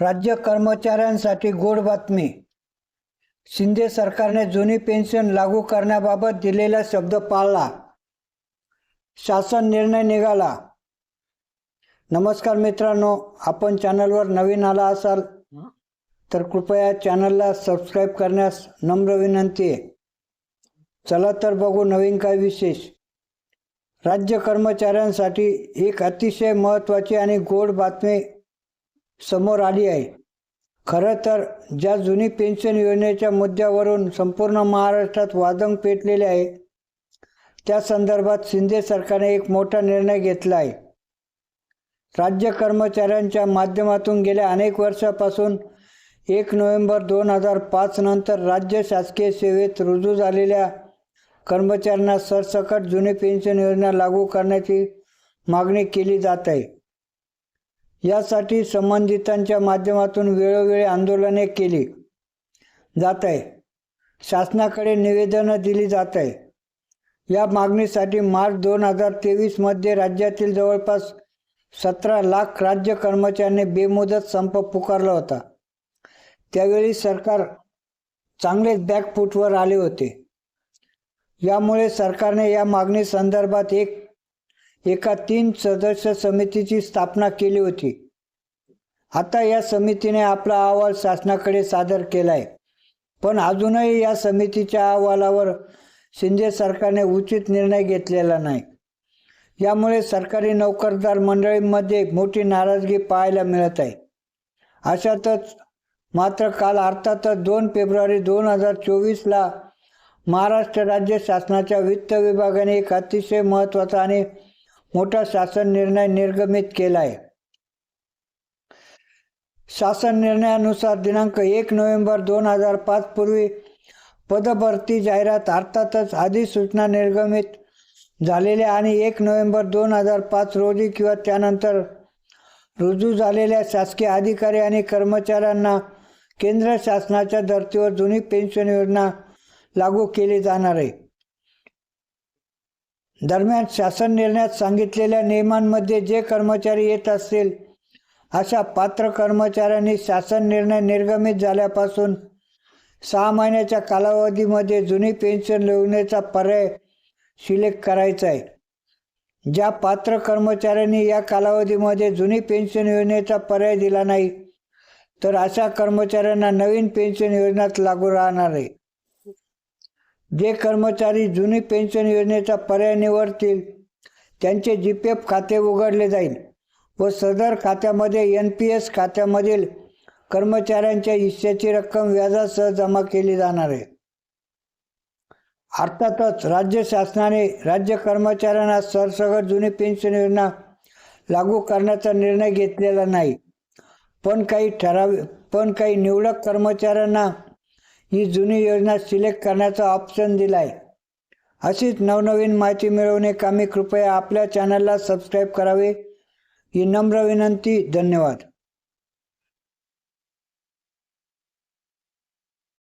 राज्य कर्मचाऱ्यांसाठी गोड बातमी. शिंदे सरकारने जुनी पेन्शन लागू करण्याबाबत दिलेला शब्द पाळला. शासन निर्णय निघाला. नमस्कार मित्रांनो आपण चॅनलवर नवीन आला असाल तर कृपया चॅनलला सबस्क्राईब करण्यास नम्र विनंती आहे. चला तर बघू नवीन काय विशेष. राज्य कर्मचाऱ्यांसाठी एक अतिशय महत्त्वाची आणि गोड बातमी समोर आली आहे. खरं तर ज्या जुनी पेन्शन योजनेच्या मुद्द्यावरून संपूर्ण महाराष्ट्रात वादंग पेटलेले आहे त्या संदर्भात शिंदे सरकारने एक मोठा निर्णय घेतला आहे. राज्य कर्मचाऱ्यांच्या माध्यमातून गेल्या अनेक वर्षापासून एक नोव्हेंबर दोन हजार पाच नंतर राज्य शासकीय सेवेत रुजू झालेल्या कर्मचाऱ्यांना सरसकट जुनी पेन्शन योजना लागू करण्याची मागणी केली जात आहे. यासाठी संबंधितांच्या माध्यमातून वेळोवेळी आंदोलने केली जात आहे शासनाकडे निवेदनं दिली जात आहे या मागणीसाठी मार्च दोन हजार तेवीसमध्ये राज्यातील जवळपास सतरा लाख राज्य कर्मचाऱ्यांनी बेमुदत संप पुकारला होता. त्यावेळी सरकार चांगलेच बॅकफूटवर आले होते. यामुळे सरकारने या मागणी संदर्भात एक एका तीन सदस्य समितीची स्थापना केली होती. आता या समितीने आपला अहवाल शासनाकडे सादर केला आहे पण अजूनही या समितीच्या अहवालावर शिंदे सरकारने उचित निर्णय घेतलेला नाही. यामुळे सरकारी नोकरदार मंडळींमध्ये मोठी नाराजगी पाहायला मिळत आहे. अशातच मात्र काल अर्थातच दोन फेब्रुवारी दोन हजार चोवीसला महाराष्ट्र राज्य शासनाच्या वित्त विभागाने एक अतिशय महत्त्वाचा आणि मोठा शासन निर्णय निर्गमित केला आहे शासन निर्णयानुसार दिनांक एक नोव्हेंबर दोन हजार पाच पूर्वी पदभरती जाहिरात अर्थातच अधिसूचना निर्गमित झालेल्या आणि एक नोव्हेंबर दोन हजार पाच रोजी किंवा त्यानंतर रुजू झालेल्या शासकीय अधिकारी आणि कर्मचाऱ्यांना केंद्र शासनाच्या धर्तीवर जुनी पेन्शन योजना लागू केली जाणार आहे. दरम्यान शासन निर्णयात सांगितलेल्या नियमांमध्ये जे कर्मचारी येत असतील अशा पात्र कर्मचाऱ्यांनी शासन निर्णय निर्गमित झाल्यापासून सहा महिन्याच्या कालावधीमध्ये जुनी पेन्शन योजनेचा पर्याय सिलेक्ट करायचा आहे. ज्या पात्र कर्मचाऱ्यांनी या कालावधीमध्ये जुनी पेन्शन योजनेचा पर्याय दिला नाही तर अशा कर्मचाऱ्यांना नवीन पेन्शन योजनात लागू राहणार आहे. जे कर्मचारी जुनी पेन्शन योजनेचा पर्याय निवडतील त्यांचे जी पी एफ खाते उघडले जाईल व सदर खात्यामध्ये एन पी एस खात्यामधील कर्मचाऱ्यांच्या हिश्श्याची रक्कम व्याजासह जमा केली जाणार आहे. अर्थातच राज्य शासनाने राज्य कर्मचाऱ्यांना सरसगट जुनी पेन्शन योजना लागू करण्याचा निर्णय घेतलेला नाही. पण काही ठराव पण काही निवडक कर्मचाऱ्यांना ही जुनी योजना सिलेक्ट करण्याचा ऑप्शन दिला आहे अशीच नवनवीन माहिती मिळवणे कामी कृपया आपल्या चॅनलला सबस्क्राईब करावे. ही नम्र विनंती धन्यवाद.